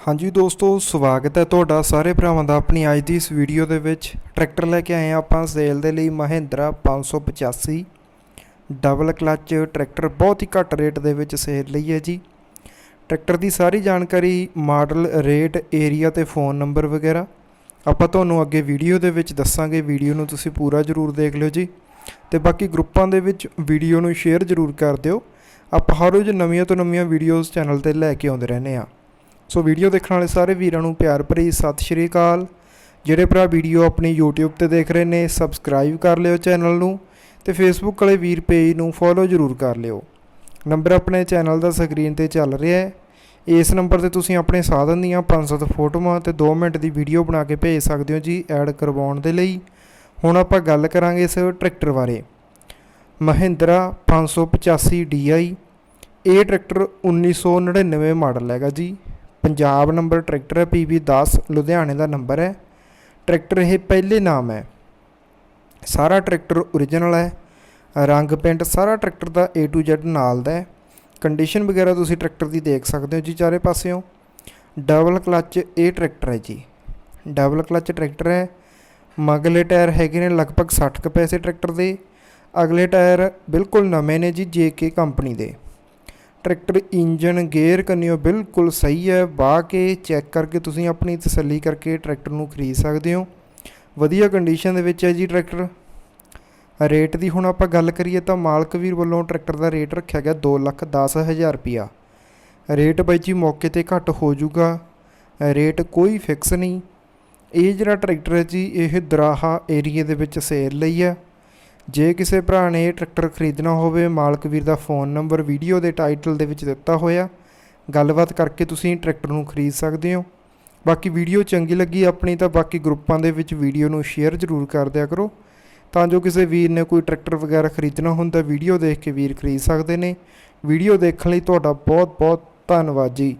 ਹਾਂਜੀ ਦੋਸਤੋ, ਸਵਾਗਤ ਹੈ ਤੁਹਾਡਾ ਸਾਰੇ ਭਰਾਵਾਂ ਦਾ ਆਪਣੀ ਅੱਜ ਦੀ ਇਸ ਵੀਡੀਓ ਦੇ ਵਿੱਚ। ਟਰੈਕਟਰ ਲੈ ਕੇ ਆਏ ਹਾਂ ਆਪਾਂ ਸੇਲ ਦੇ ਲਈ ਮਹਿੰਦਰਾ 585 ਡਬਲ ਕਲੱਚ ਟਰੈਕਟਰ ਬਹੁਤ ਹੀ ਘੱਟ ਰੇਟ ਦੇ ਵਿੱਚ ਸੇਲ ਲਈ ਹੈ ਜੀ। ਟਰੈਕਟਰ ਦੀ ਸਾਰੀ ਜਾਣਕਾਰੀ ਮਾਡਲ ਰੇਟ ਏਰੀਆ ਤੇ ਫੋਨ ਨੰਬਰ ਵਗੈਰਾ ਆਪਾਂ ਤੁਹਾਨੂੰ ਅੱਗੇ ਵੀਡੀਓ ਦੇ ਵਿੱਚ ਦੱਸਾਂਗੇ। ਵੀਡੀਓ ਨੂੰ ਤੁਸੀਂ ਪੂਰਾ ਜ਼ਰੂਰ ਦੇਖ ਲਿਓ ਜੀ। ਤੇ ਬਾਕੀ ਗਰੁੱਪਾਂ ਦੇ ਵਿੱਚ ਵੀਡੀਓ ਨੂੰ ਸ਼ੇਅਰ ਜ਼ਰੂਰ ਕਰ ਦਿਓ। ਆਪਾਂ ਹਰ ਰੋਜ਼ ਨਵੀਆਂ ਤੋਂ ਨਵੀਆਂ ਵੀਡੀਓਜ਼ ਚੈਨਲ ਤੇ ਲੈ ਕੇ ਆਉਂਦੇ ਰਹਿੰਦੇ ਆ ਸੋ ਵੀਡੀਓ ਦੇਖਣ ਵਾਲੇ ਸਾਰੇ ਵੀਰਾਂ ਨੂੰ ਪਿਆਰ ਭਰੀ ਸਤਿ ਸ਼੍ਰੀ ਅਕਾਲ। ਜਿਹੜੇ ਭਰਾ ਵੀਡੀਓ ਆਪਣੀ YouTube ਤੇ ਦੇਖ ਰਹੇ ਨੇ ਸਬਸਕ੍ਰਾਈਬ ਕਰ ਲਿਓ ਚੈਨਲ ਨੂੰ ਤੇ Facebook ਵਾਲੇ ਵੀਰ ਪੇਜ ਨੂੰ ਫੋਲੋ ਜ਼ਰੂਰ ਕਰ ਲਿਓ। ਨੰਬਰ ਆਪਣੇ ਚੈਨਲ ਦਾ ਸਕਰੀਨ ਤੇ ਚੱਲ ਰਿਹਾ ਹੈ। ਇਸ ਨੰਬਰ ਤੇ ਤੁਸੀਂ ਆਪਣੇ ਸਾਧਨ ਦੀਆਂ 5-7 ਫੋਟੋਆਂ ਤੇ 2 ਮਿੰਟ ਦੀ ਵੀਡੀਓ ਬਣਾ ਕੇ ਭੇਜ ਸਕਦੇ ਹੋ ਜੀ ਐਡ ਕਰਵਾਉਣ ਦੇ ਲਈ। ਹੁਣ ਆਪਾਂ ਗੱਲ ਕਰਾਂਗੇ ਇਸ ਟਰੈਕਟਰ ਬਾਰੇ। ਮਹਿੰਦਰਾ 585 DI ਇਹ ਟਰੈਕਟਰ 1999 ਮਾਡਲ ਹੈਗਾ ਜੀ। ਪੰਜਾਬ ਨੰਬਰ ਟਰੈਕਟਰ ਹੈ PB 10 ਲੁਧਿਆਣੇ ਦਾ ਨੰਬਰ ਹੈ। ਟਰੈਕਟਰ ਇਹ ਪਹਿਲੇ ਨਾਮ ਹੈ। ਸਾਰਾ ਟਰੈਕਟਰ ਓਰੀਜਨਲ ਹੈ। ਰੰਗ ਪੇਂਟ ਸਾਰਾ ਟਰੈਕਟਰ ਦਾ A to Z ਨਾਲ ਦਾ ਹੈ। ਕੰਡੀਸ਼ਨ ਵਗੈਰਾ ਤੁਸੀਂ ਟਰੈਕਟਰ ਦੀ ਦੇਖ ਸਕਦੇ ਹੋ ਜੀ ਚਾਰੇ ਪਾਸਿਓਂ। ਡਬਲ ਕਲੱਚ ਇਹ ਟਰੈਕਟਰ ਹੈ ਜੀ। ਡਬਲ ਕਲੱਚ ਟਰੈਕਟਰ ਹੈ। ਮਗਲੇ ਟਾਇਰ ਹੈਗੇ ਨੇ ਲਗਭਗ 60 ਕੁ ਪੈਸੇ ਟਰੈਕਟਰ ਦੇ। ਅਗਲੇ ਟਾਇਰ ਬਿਲਕੁਲ ਨਵੇਂ ਨੇ ਜੀ JK ਕੰਪਨੀ ਦੇ। ਟਰੈਕਟਰ ਇੰਜਨ ਗੇਅਰ ਕੰਨਿਓ, ਬਿਲਕੁਲ ਸਹੀ ਹੈ। ਬਾਹ ਕੇ ਚੈੱਕ ਕਰਕੇ ਤੁਸੀਂ ਆਪਣੀ ਤਸੱਲੀ ਕਰਕੇ ਟਰੈਕਟਰ ਨੂੰ ਖਰੀਦ ਸਕਦੇ ਹੋ। ਵਧੀਆ ਕੰਡੀਸ਼ਨ ਦੇ ਵਿੱਚ ਹੈ ਜੀ ਟਰੈਕਟਰ। ਰੇਟ ਦੀ ਹੁਣ ਆਪਾਂ ਗੱਲ ਕਰੀਏ ਤਾਂ ਮਾਲਕ ਵੀਰ ਵੱਲੋਂ ਟਰੈਕਟਰ ਦਾ ਰੇਟ ਰੱਖਿਆ ਗਿਆ 210000 ਰੁਪਿਆ ਰੇਟ ਬਾਈ ਜੀ ਮੌਕੇ ਤੇ ਘੱਟ ਹੋ ਜਾਊਗਾ। ਰੇਟ ਕੋਈ ਫਿਕਸ ਨਹੀਂ। ਇਹ ਜਿਹੜਾ ਟਰੈਕਟਰ ਹੈ ਜੀ, ਇਹ ਦਰਾਹਾ ਏਰੀਏ ਦੇ ਵਿੱਚ ਸੇਲ ਲਈ ਹੈ। ਜੇ ਕਿਸੇ ਭਰਾ ਨੇ ਇਹ ਟਰੈਕਟਰ ਖਰੀਦਣਾ ਹੋਵੇ, ਮਾਲਕ ਵੀਰ ਦਾ ਫੋਨ ਨੰਬਰ ਵੀਡੀਓ ਦੇ ਟਾਈਟਲ ਦੇ ਵਿੱਚ ਦਿੱਤਾ ਹੋਇਆ। ਗੱਲਬਾਤ ਕਰਕੇ ਤੁਸੀਂ ਟਰੈਕਟਰ ਨੂੰ ਖਰੀਦ ਸਕਦੇ ਹੋ। ਬਾਕੀ ਵੀਡੀਓ ਚੰਗੀ ਲੱਗੀ ਆਪਣੀ ਤਾਂ ਬਾਕੀ ਗਰੁੱਪਾਂ ਦੇ ਵਿੱਚ ਵੀਡੀਓ ਨੂੰ ਸ਼ੇਅਰ ਜ਼ਰੂਰ ਕਰ ਦਿਆ ਕਰੋ। ਤਾਂ ਜੋ ਕਿਸੇ ਵੀਰ ਨੇ ਕੋਈ ਟਰੈਕਟਰ ਵਗੈਰਾ ਖਰੀਦਣਾ ਹੁੰਦਾ, ਵੀਡੀਓ ਦੇਖ ਕੇ ਵੀਰ ਖਰੀਦ ਸਕਦੇ ਨੇ। ਵੀਡੀਓ ਦੇਖਣ ਲਈ ਤੁਹਾਡਾ ਬਹੁਤ ਬਹੁਤ ਧੰਨਵਾਦ ਜੀ।